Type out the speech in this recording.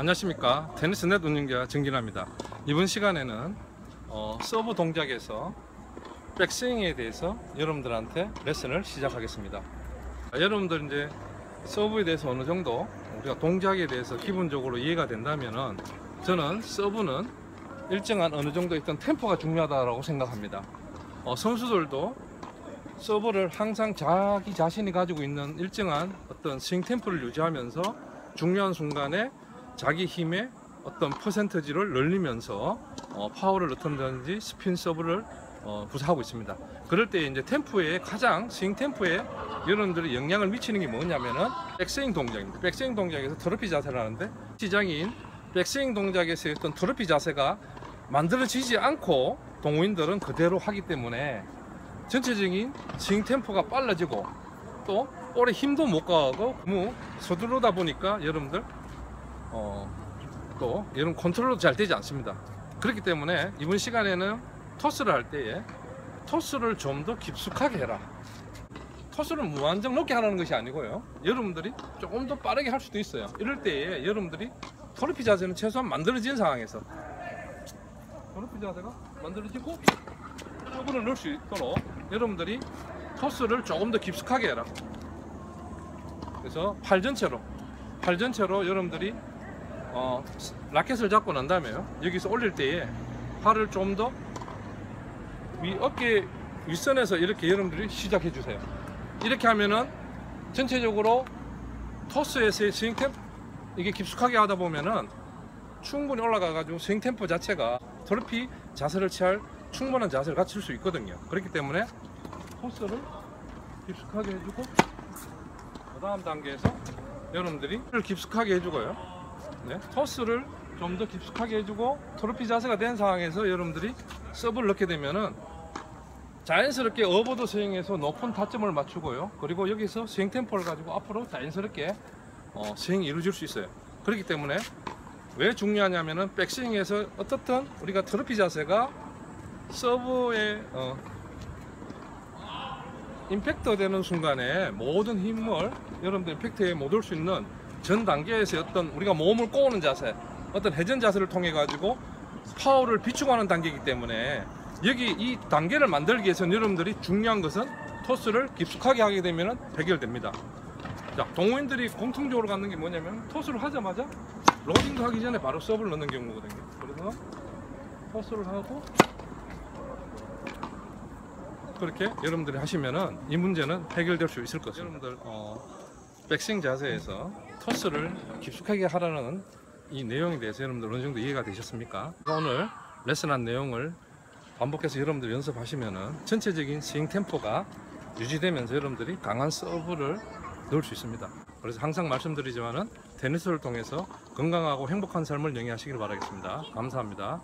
안녕하십니까. 테니스 넷 운영자 정진아입니다. 이번 시간에는 어, 서브 동작에서 백스윙에 대해서 여러분들한테 레슨을 시작하겠습니다. 아, 여러분들 이제 서브에 대해서 어느 정도 우리가 동작에 대해서 기본적으로 이해가 된다면은 저는 서브는 일정한 어느 정도 있던 템포가 중요하다고 생각합니다. 어, 선수들도 서브를 항상 자기 자신이 가지고 있는 일정한 어떤 스윙 템포를 유지하면서 중요한 순간에 자기 힘의 어떤 퍼센트지를 늘리면서 어, 파워를 넣든지 스핀 서브를 어, 구사하고 있습니다. 그럴 때 이제 템포에 가장 스윙 템포에 여러분들이 영향을 미치는 게 뭐냐면은 백스윙 동작입니다. 백스윙 동작에서 트로피 자세를 하는데 시장인 백스윙 동작에서 어떤 트로피 자세가 만들어지지 않고 동호인들은 그대로 하기 때문에 전체적인 스윙 템포가 빨라지고 또 볼에 힘도 못 가고 너무 서두르다 보니까 여러분들 어, 또 이런 컨트롤도 잘 되지 않습니다. 그렇기 때문에 이번 시간에는 토스를 할 때에 토스를 좀 더 깊숙하게 해라. 토스를 무한정 높게 하라는 것이 아니고요. 여러분들이 조금 더 빠르게 할 수도 있어요. 이럴 때에 여러분들이 토르피 자세는 최소한 만들어진 상황에서 토르피 자세가 만들어지고 서브를 넣을 수 있도록 여러분들이 토스를 조금 더 깊숙하게 해라. 그래서 팔 전체로 팔 전체로 여러분들이 어, 라켓을 잡고 난 다음에요. 여기서 올릴 때에 팔을 좀 더 위 어깨 윗선에서 이렇게 여러분들이 시작해 주세요. 이렇게 하면은 전체적으로 토스에서의 스윙 템포 이게 깊숙하게 하다 보면은 충분히 올라가 가지고 스윙 템포 자체가 트로피 자세를 취할 충분한 자세를 갖출 수 있거든요. 그렇기 때문에 토스를 깊숙하게 해주고 그 다음 단계에서 여러분들이 깊숙하게 해주고요. 네, 토스를 좀 더 깊숙하게 해주고 트로피 자세가 된 상황에서 여러분들이 서브를 넣게 되면은 자연스럽게 어보드 스윙에서 높은 타점을 맞추고요. 그리고 여기서 스윙 템포를 가지고 앞으로 자연스럽게 어, 스윙이 이루어질 수 있어요. 그렇기 때문에 왜 중요하냐면은 백스윙에서 어떻든 우리가 트로피 자세가 서브에 어, 임팩트 되는 순간에 모든 힘을 여러분들 임팩트에 못 올 수 있는 전 단계에서 어떤 우리가 몸을 꼬우는 자세, 어떤 회전 자세를 통해 가지고 파워를 비축하는 단계이기 때문에 여기 이 단계를 만들기 위해서는 여러분들이 중요한 것은 토스를 깊숙하게 하게 되면 해결됩니다. 자, 동호인들이 공통적으로 갖는 게 뭐냐면 토스를 하자마자 로딩도 하기 전에 바로 서브를 넣는 경우거든요. 그래서 토스를 하고 그렇게 여러분들이 하시면은 이 문제는 해결될 수 있을 것입니다. 여러분들 어, 백스윙 자세에서 토스를 깊숙하게 하라는 이 내용에 대해서 여러분들 어느 정도 이해가 되셨습니까? 오늘 레슨한 내용을 반복해서 여러분들 연습하시면은 전체적인 스윙 템포가 유지되면서 여러분들이 강한 서브를 넣을 수 있습니다. 그래서 항상 말씀드리지만은 테니스를 통해서 건강하고 행복한 삶을 영위하시길 바라겠습니다. 감사합니다.